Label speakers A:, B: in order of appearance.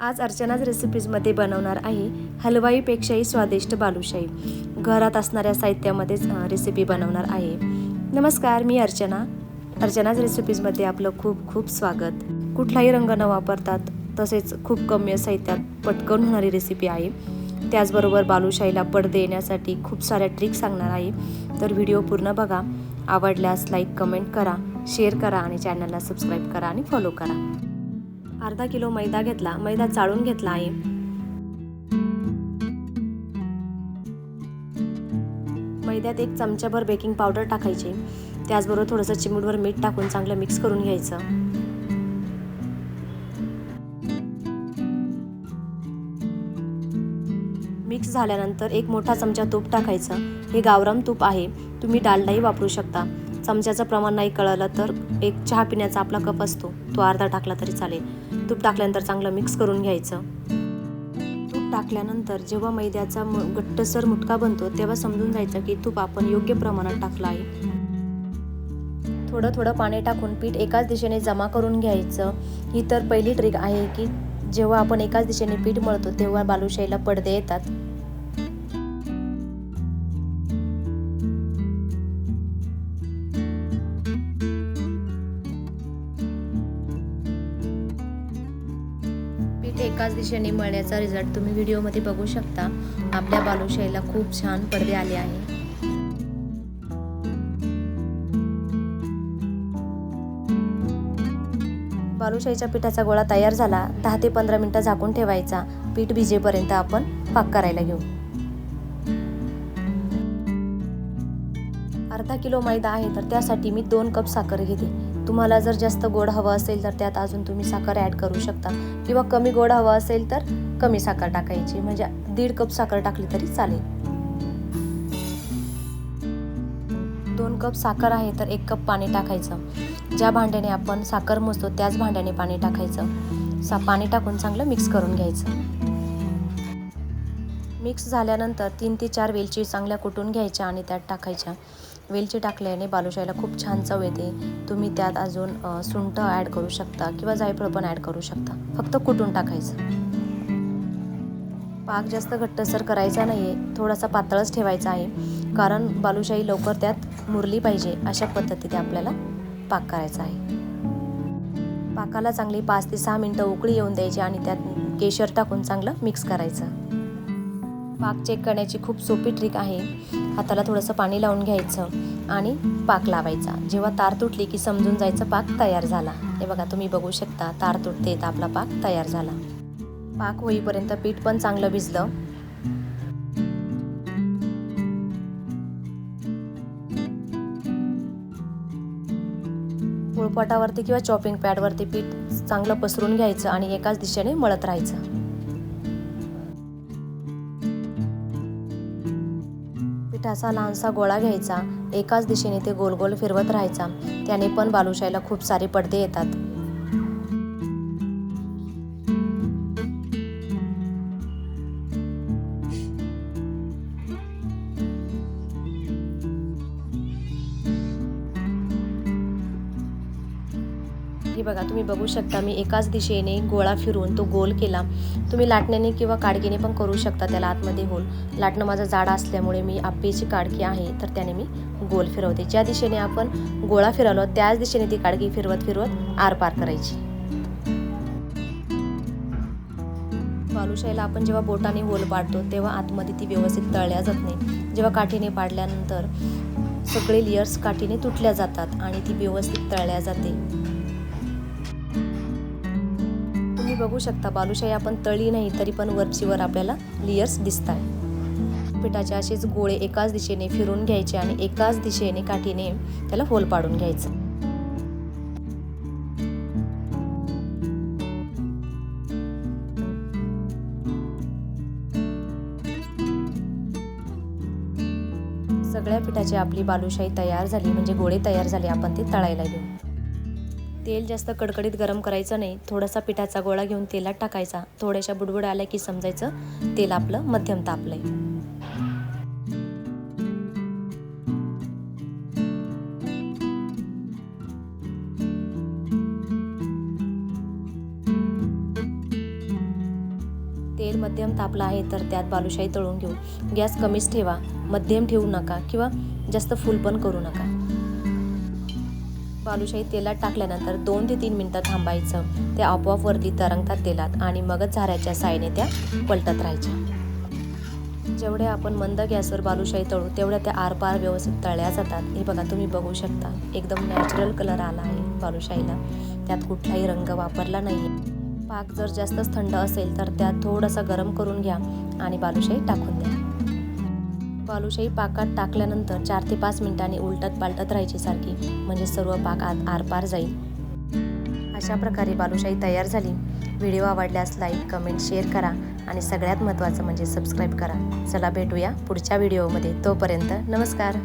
A: आज अर्चनाच रेसिपीजमध्ये बनवणार आहे हलवाईपेक्षाही स्वादिष्ट बालुशाही. घरात असणाऱ्या साहित्यामध्येच रेसिपी बनवणार आहे. नमस्कार मी अर्चना. अर्चनाच रेसिपीजमध्ये आपलं खूप खूप स्वागत. कुठलाही रंग न वापरतात तसेच खूप कमी साहित्यात पटकन होणारी रेसिपी आहे. त्याचबरोबर बालुशाहीला पडदे येण्यासाठी खूप साऱ्या ट्रिक सांगणार आहे. तर व्हिडिओ पूर्ण बघा. आवडल्यास लाईक कमेंट करा शेअर करा आणि चॅनलला सबस्क्राईब करा आणि फॉलो करा. अर्धा किलो मैदा घेतला मैदा चाळून घेतला आहे मैद्यात एक चमच्याभर बेकिंग पावडर टाकायची. त्याचबरोबर थोडंसं चिमूटभर मीठ टाकून चांगलं मिक्स करून घ्यायचं. मिक्स झाल्यानंतर एक मोठा चमचा तूप टाकायचं. हे गावराम तूप आहे. तुम्ही डालडाही वापरू शकता. चमच्याचं प्रमाण नाही कळलं तर एक चहा पिण्याचा आपला कप असतो. तो अर्धा टाकला तरी चालेल. तूप टाकल्यानंतर चांगलं मिक्स करून घ्यायचं. तूप टाकल्यानंतर जेव्हा मैद्याचा गट्टसर घट्टसर मुटका बनतो तेव्हा समजून जायचं की तूप आपण योग्य प्रमाणात टाकलं आहे. थोडं थोडं पाणी टाकून पीठ एकाच दिशेने जमा करून घ्यायचं. ही तर पहिली ट्रिक आहे की जेव्हा आपण एकाच दिशेने पीठ मळतो तेव्हा बालुशाहीला पडदे येतात. पीठ एकाच दिशेने मळण्याचा रिझल्ट तुम्ही व्हिडिओमध्ये बघू शकता. आपल्या बालुशाहीला खूप छान पडदे आले आहे. बालुशाहीच्या पिठाचा गोळा तयार झाला. दहा ते पंधरा मिनटं झाकून ठेवायचा. पीठ भिजेपर्यंत आपण पाक करायला घेऊ. अर्धा किलो मैदा आहे तर त्यासाठी मी दोन कप साखर घेते. तुम्हाला जर जास्त गोड हवं असेल तर त्यात अजून तुम्ही साखर ॲड करू शकता. किंवा कमी गोड हवं असेल तर कमी साखर टाकायची. म्हणजे दीड कप साखर टाकली तरी चालेल. दोन कप साखर आहे तर एक कप पाणी टाकायचं. ज्या भांड्याने आपण साखर मोजतो त्याच भांड्याने पाणी टाकायचं. सा पाणी टाकून चांगलं मिक्स करून घ्यायचं. मिक्स झाल्यानंतर तीन ते चार वेलची चांगल्या कुटून घ्यायच्या आणि त्यात टाकायच्या. वेलची टाकल्याने बालुशाहीला खूप छान चव येते. तुम्ही त्यात अजून सुंठ ॲड करू शकता किंवा जायफळ पण ॲड करू शकता. फक्त कुटून टाकायचं. पाक जास्त घट्टसर करायचा नाही आहे थोडासा पातळच ठेवायचा आहे. कारण बालुशाही लवकर त्यात मुरली पाहिजे अशा पद्धतीने आपल्याला पाक करायचा आहे. पाकाला चांगली पाच ते सहा मिनटं उकळी येऊन द्यायची आणि त्यात केशर टाकून चांगलं मिक्स करायचं. पाक चेक करण्याची खूप सोपी ट्रिक आहे. हाताला थोडंसं पाणी लावून घ्यायचं आणि पाक लावायचा. जेव्हा तार तुटली की समजून जायचं पाक तयार झाला. हे बघा तुम्ही बघू शकता तार तुटते तर आपला पाक तयार झाला. पाक होईपर्यंत पीठ पण चांगलं भिजलं. पोळपाटावरती किंवा चॉपिंग पॅडवरती पीठ चांगलं पसरून घ्यायचं आणि एकाच दिशेने मळत राहायचं. पिठाचा लहानसा गोळा घ्यायचा. एकाच दिशेने ते गोल गोल फिरवत राहायचा. त्याने पण बालुशाहीला खूप सारे पडदे येतात. हे बघा तुम्ही बघू शकता मी एकाच दिशेने गोळा फिरून तो गोल केला. तुम्ही लाटण्याने किंवा काडकीने पण करू शकता त्याला आतमध्ये होल लाटणं माझं जाड असल्यामुळे मी आप्पेची काडकी आहे तर त्याने मी गोल फिरवते. ज्या दिशेने आपण गोळा फिरवलो त्याच दिशेने ती काडकी फिरवत फिरवत आरपार करायची. बालुशाहीला आपण जेव्हा बोटाने होल पाडतो तेव्हा आतमध्ये ती व्यवस्थित तळल्या जात नाही. जेव्हा काठीने पाडल्यानंतर सगळे लेयर्स काठीने तुटल्या जातात आणि ती व्यवस्थित तळल्या जाते. बघू शकता. बालुशाही आपण तळी नाही तरी पण वरची वर आपल्याला लेयर्स दिसत आहे पिठाचे असेच गोळे एकाच दिशेने फिरून घ्यायचे आणि एकाच दिशेने काठीने त्याला होल पाडून घ्यायचं. सगळ्या पिठाची आपली बालुशाही तयार झाली म्हणजे गोळे तयार झाले आपण ते तळायला घेऊ. तेल जास्त कडकडीत गरम करायचं नाही. थोडासा पिठाचा गोळा घेऊन तेलात टाकायचा. थोड्याशा बुडबुड आल्या की समजायचं. तेल आपलं मध्यम तापलंय. तेल मध्यम तापलं आहे तर त्यात बालुशाही तळून घेऊ. गॅस कमीच ठेवा. मध्यम ठेवू नका किंवा जास्त फुल पण करू नका. बालुशाही तेलात टाकल्यानंतर दोन ते तीन मिनटं थांबायचं. त्या आपोआप वरती तरंगतात तेलात आणि मगच झाऱ्याच्या सायने त्या पलटत राहायच्या. जेवढ्या आपण मंद गॅसवर बालुशाही तळू तेवढ्या त्या आरपार व्यवस्थित तळल्या जातात. हे बघा तुम्ही बघू शकता. एकदम नॅचरल कलर आला आहे बालुशाहीला. त्यात कुठलाही रंग वापरला नाही पाक जर जास्तच थंड असेल तर त्यात थोडंसं गरम करून घ्या आणि बालुशाही टाकून द्या. बालुशाही पाकात टाकल्यानंतर चार ते पाच मिनिटांनी उलटत पालटत राहायची सारखी म्हणजे सर्व पाक आत आरपार जाईल. अशा प्रकारे बालुशाही तयार झाली. व्हिडिओ आवडल्यास लाईक कमेंट शेअर करा आणि सगळ्यात महत्त्वाचं म्हणजे सबस्क्राईब करा. चला भेटूया पुढच्या व्हिडिओमध्ये. तोपर्यंत नमस्कार.